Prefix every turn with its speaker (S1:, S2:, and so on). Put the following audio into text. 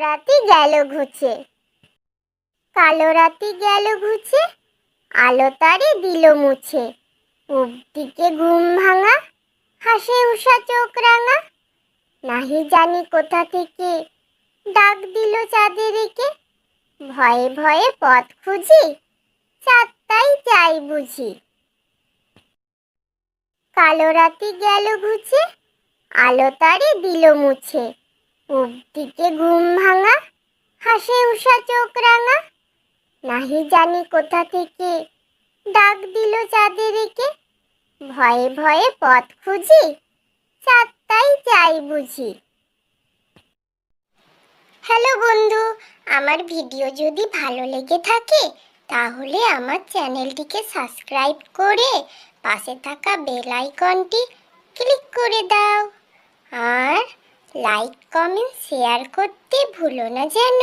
S1: রাতি গেল ঘুচে। কালো রাতি গেল ঘুচে, আলো তারে দিল মুছে। পূব দিকে ঘুম ভাঙা, হাসে উষা চোখ রাঙা। নাহি জানি কোথা থেকে ডাক দিল চাঁদেরকে। ভয়ে ভয়ে পথ খুঁজি চারটাই চাই বুঝি। কালো রাতি গেল ঘুচে, আলো তারে দিল মুছে। দিকে ঘুম ভাঙা, হাসে উষা চোখ রাঙা। নাহি জানি কোথা থেকে ডাক দিল চাঁদেরকে। ভয়ে ভয়ে পথ খুঁজি চারটাই চাই বুঝি। হ্যালো বন্ধু, আমার ভিডিও যদি ভালো লেগে থাকে, তাহলে আমার চ্যানেলটিকে সাবস্ক্রাইব করে পাশে থাকা বেল আইকনটি ক্লিক করে দাও। লাইক কমেন্ট শেয়ার করতে ভুলো না যেন।